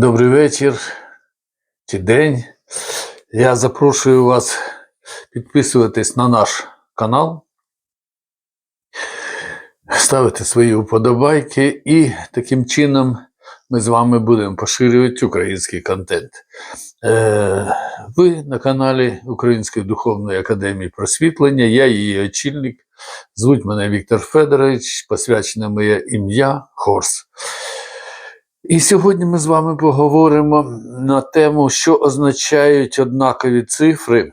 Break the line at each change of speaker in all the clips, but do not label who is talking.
Добрий вечір чи день. Я запрошую вас підписуватись на наш канал, ставити свої вподобайки, і таким чином ми з вами будемо поширювати український контент. Е, ви на каналі Української духовної академії просвітлення, я її очільник. Звуть мене Віктор Федорович, посвячене моє ім'я Хорс. І сьогодні ми з вами поговоримо на тему, що означають однакові цифри,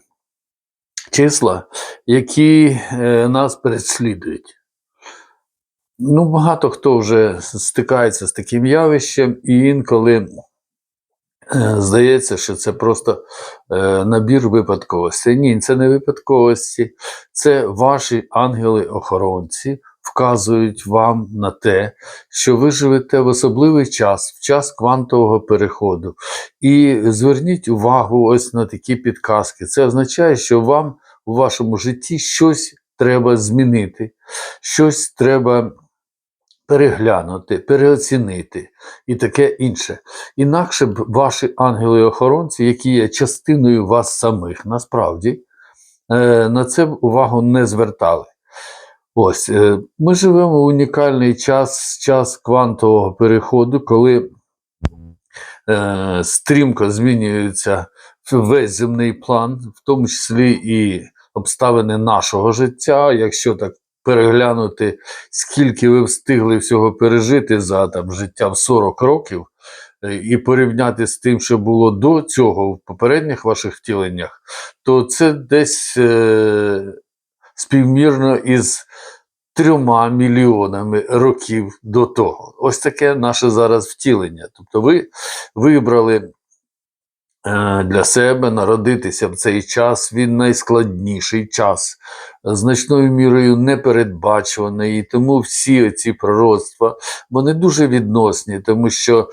числа, які е, нас переслідують. Ну, багато хто вже стикається з таким явищем, і інколи е, здається, що це просто е, набір випадковостей. Ні, це не випадковості, це ваші ангели-охоронці вказують вам на те, що ви живете в особливий час, в час квантового переходу. І зверніть увагу ось на такі підказки. Це означає, що вам у вашому житті щось треба змінити, щось треба переглянути, переоцінити і таке інше. Інакше б ваші ангели-охоронці, які є частиною вас самих, насправді, е, на це увагу не звертали. Ось е, ми живемо в унікальний час, час квантового переходу, коли е, стрімко змінюється весь земний план, в тому числі і обставини нашого життя. Якщо так переглянути, скільки ви встигли всього пережити за там, життя в 40 років, е, і порівняти з тим, що було до цього в попередніх ваших втіленнях, то це десь е, співмірно із трьома мільйонами років до того. Ось таке наше зараз втілення. Тобто ви вибрали е, для себе народитися в цей час. Він найскладніший час, значною мірою непередбачуваний. І тому всі ці пророцтва вони дуже відносні, тому що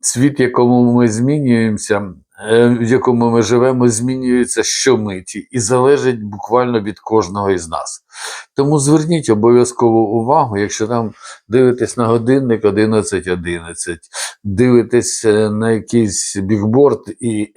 світ, якому ми змінюємося, в якому ми живемо, змінюється щомиті і залежить буквально від кожного із нас. Тому зверніть обов'язково увагу, якщо там дивитесь на годинник 11.11, дивитесь е, на якийсь бігборд і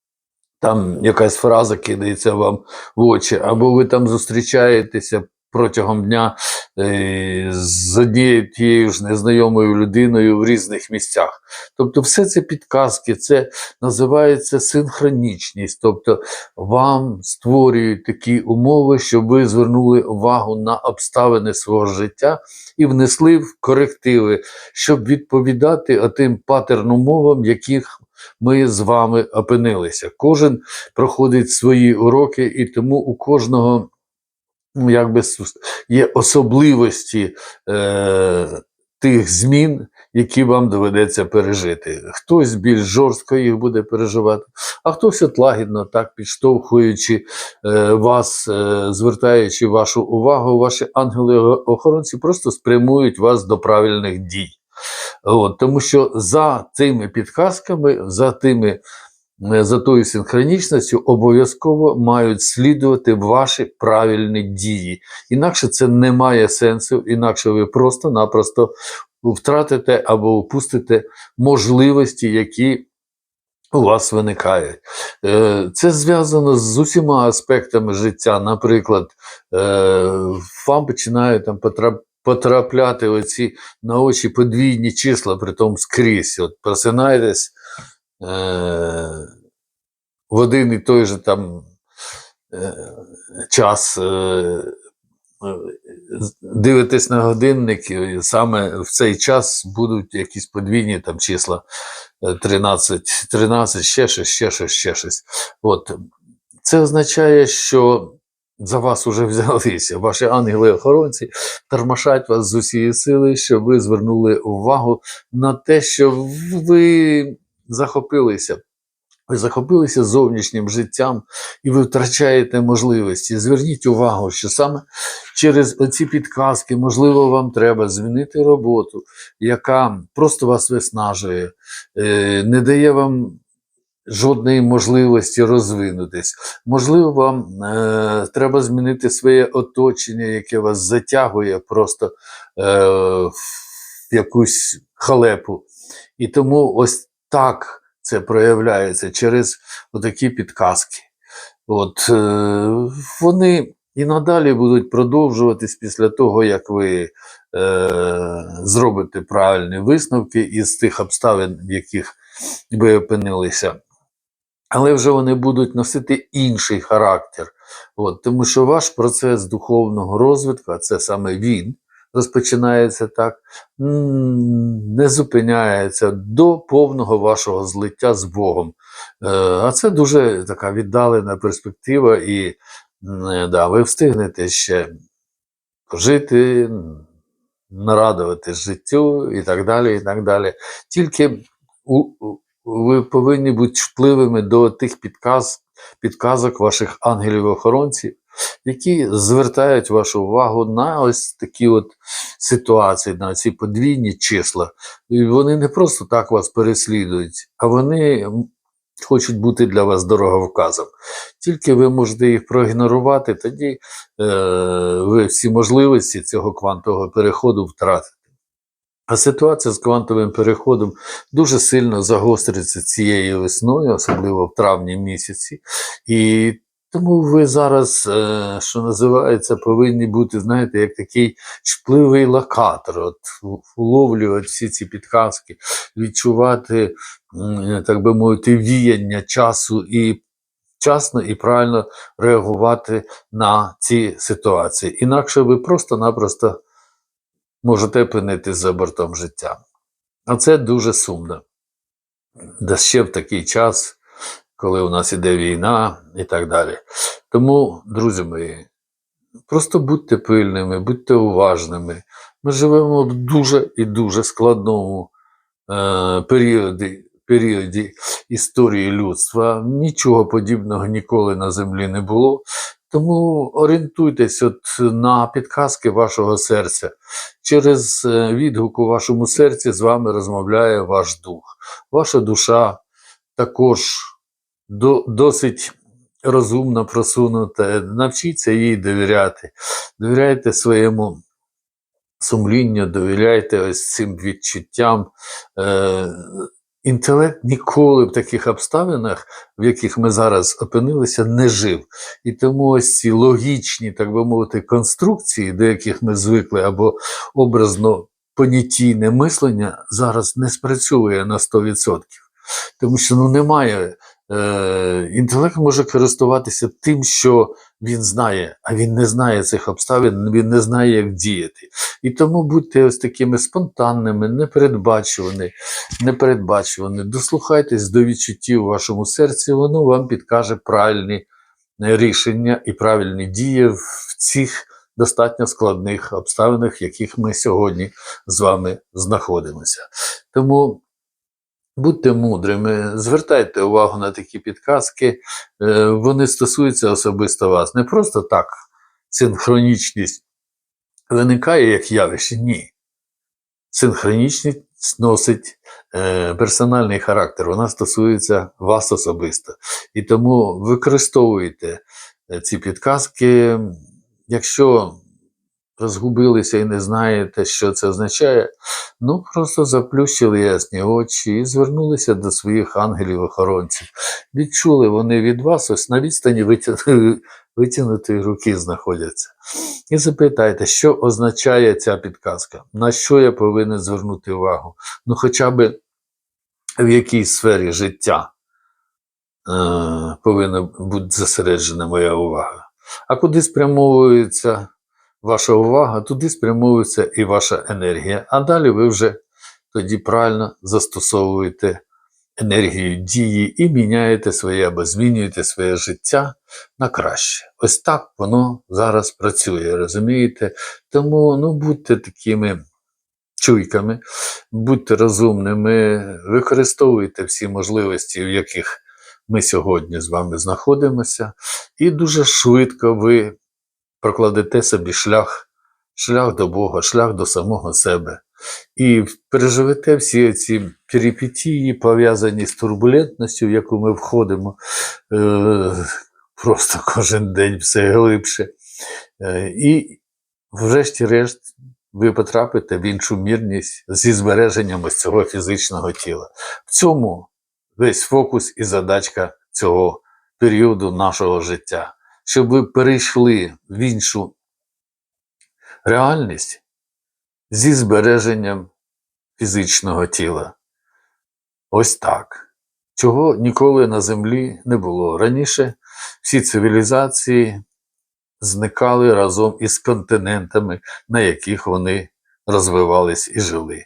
там якась фраза кидається вам в очі, або ви там зустрічаєтеся протягом дня е, з однією тією ж незнайомою людиною в різних місцях. Тобто, все це підказки, це називається синхронічність. Тобто вам створюють такі умови, щоб ви звернули увагу на обставини свого життя і внесли в корективи, щоб відповідати отим патернам мовам, яких ми з вами опинилися. Кожен проходить свої уроки, і тому у кожного якби сус- є особливості е, тих змін, які вам доведеться пережити. Хтось більш жорстко їх буде переживати, а хтось от лагідно, так підштовхуючи е, вас, е, звертаючи вашу увагу, ваші ангели-охоронці просто спрямують вас до правильних дій. От, тому що за цими підказками, за тими за тою синхронічністю обов'язково мають слідувати ваші правильні дії. Інакше це не має сенсу, інакше ви просто-напросто втратите або упустите можливості, які у вас виникають. Е, Це зв'язано з усіма аспектами життя. Наприклад, е, вам починають там потрап- потрапляти оці на очі подвійні числа, при тому скрізь. От просинаєтесь в один і той же там е, час. Е, е, дивитесь на годинник, і саме в цей час будуть якісь подвійні там числа е, 13, 13, ще щось, ще щось, ще щось. От. Це означає, що за вас уже взялися. Ваші ангели-охоронці тормошать вас з усієї сили, щоб ви звернули увагу на те, що ви захопилися. Ви захопилися зовнішнім життям і ви втрачаєте можливості. Зверніть увагу, що саме через ці підказки, можливо, вам треба змінити роботу, яка просто вас виснажує, е, не дає вам жодної можливості розвинутись. Можливо, вам е, треба змінити своє оточення, яке вас затягує просто е, в якусь халепу. І тому ось так це проявляється через отакі підказки. От, е, вони і надалі будуть продовжуватись після того, як ви е, зробите правильні висновки із тих обставин, в яких ви опинилися. Але вже вони будуть носити інший характер. От, тому що ваш процес духовного розвитку, а це саме він, розпочинається так, не зупиняється до повного вашого злиття з Богом. Е, А це дуже така віддалена перспектива, і да, ви встигнете ще жити, нарадувати життю і так далі. і так далі. Тільки у, ви повинні бути чутливими до тих підказ, підказок ваших ангелів-охоронців, які звертають вашу увагу на ось такі от ситуації, на ці подвійні числа. І вони не просто так вас переслідують, а вони хочуть бути для вас дороговказом. Тільки ви можете їх проігнорувати, тоді е, ви всі можливості цього квантового переходу втратите. А ситуація з квантовим переходом дуже сильно загостриться цією весною, особливо в травні місяці. І тому ви зараз, е, що називається, повинні бути, знаєте, як такий чпливий локатор, от вловлювати всі ці підказки, відчувати, так би мовити, віяння часу і вчасно і правильно реагувати на ці ситуації. Інакше ви просто-напросто можете опинитись за бортом життя. А це дуже сумно. Да ще в такий час, коли у нас іде війна і так далі. Тому, друзі мої, просто будьте пильними, будьте уважними. Ми живемо в дуже і дуже складному е, періоді, періоді історії людства. Нічого подібного ніколи на землі не було. Тому орієнтуйтесь от на підказки вашого серця. Через е, відгук у вашому серці з вами розмовляє ваш дух. Ваша душа також до, досить розумно просунута. Навчіться їй довіряти. Довіряйте своєму сумлінню, довіряйте ось цим відчуттям. Е, інтелект ніколи в таких обставинах, в яких ми зараз опинилися, не жив. І тому ось ці логічні, так би мовити, конструкції, до яких ми звикли, або образно понятійне мислення зараз не спрацьовує на 100%. Тому що ну, немає. Е, інтелект може користуватися тим, що він знає, а він не знає цих обставин, він не знає, як діяти. І тому будьте ось такими спонтанними, непередбачувані, непередбачувані. Дослухайтесь до відчуттів у вашому серці, воно вам підкаже правильні рішення і правильні дії в цих достатньо складних обставинах, в яких ми сьогодні з вами знаходимося. Тому будьте мудрими, звертайте увагу на такі підказки, е, вони стосуються особисто вас. Не просто так синхронічність виникає як явище, ні. Синхронічність носить е, персональний характер, вона стосується вас особисто. І тому використовуйте е, ці підказки. Якщо розгубилися і не знаєте, що це означає, ну просто заплющили ясні очі і звернулися до своїх ангелів-охоронців. Відчули вони від вас, ось на відстані витя- витягнутої руки знаходяться. І запитайте, що означає ця підказка, на що я повинен звернути увагу? Ну, хоча б в якій сфері життя е, повинна бути зосереджена моя увага. А куди спрямовується ваша увага, туди спрямовується і ваша енергія. А далі ви вже тоді правильно застосовуєте енергію дії і міняєте своє або змінюєте своє життя на краще. Ось так воно зараз працює, розумієте? Тому ну, будьте такими чуйками, будьте розумними, використовуйте всі можливості, в яких ми сьогодні з вами знаходимося, і дуже швидко ви прокладете собі шлях, шлях до Бога, шлях до самого себе. І переживете всі ці перипетії, пов'язані з турбулентністю, в яку ми входимо е, просто кожен день все глибше. Е, і, врешті-решт, ви потрапите в іншу мірність зі збереженням ось цього фізичного тіла. В цьому весь фокус і задачка цього періоду нашого життя, щоб ви перейшли в іншу реальність зі збереженням фізичного тіла. Ось так. Чого ніколи на землі не було. Раніше всі цивілізації зникали разом із континентами, на яких вони розвивались і жили.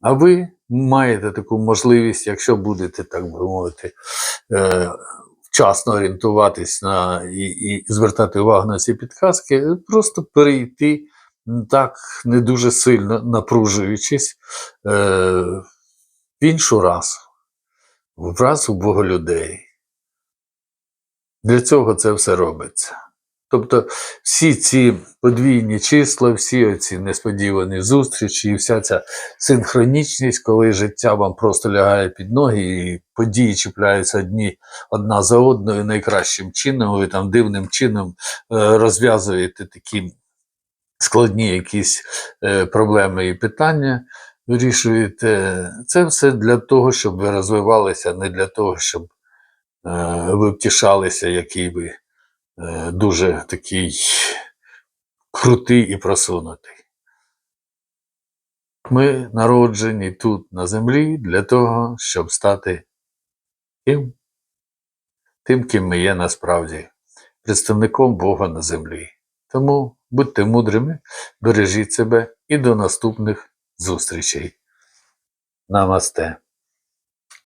А ви маєте таку можливість, якщо будете, так би мовити, е, вчасно орієнтуватись на і, і звертати увагу на ці підказки, просто перейти так не дуже сильно напружуючись е, в іншу расу, в расу боголюдей. Для цього це все робиться. Тобто всі ці подвійні числа, всі ці несподівані зустрічі, і вся ця синхронічність, коли життя вам просто лягає під ноги, і події чіпляються одні одна за одною найкращим чином, ви там дивним чином е, розв'язуєте такі складні якісь е, проблеми і питання, вирішуєте. Це все для того, щоб ви розвивалися, не для того, щоб е, ви втішалися, який ви дуже такий крутий і просунутий. Ми народжені тут на землі для того, щоб стати тим, тим, ким ми є насправді, представником Бога на землі. Тому будьте мудрими, бережіть себе і до наступних зустрічей. Намасте.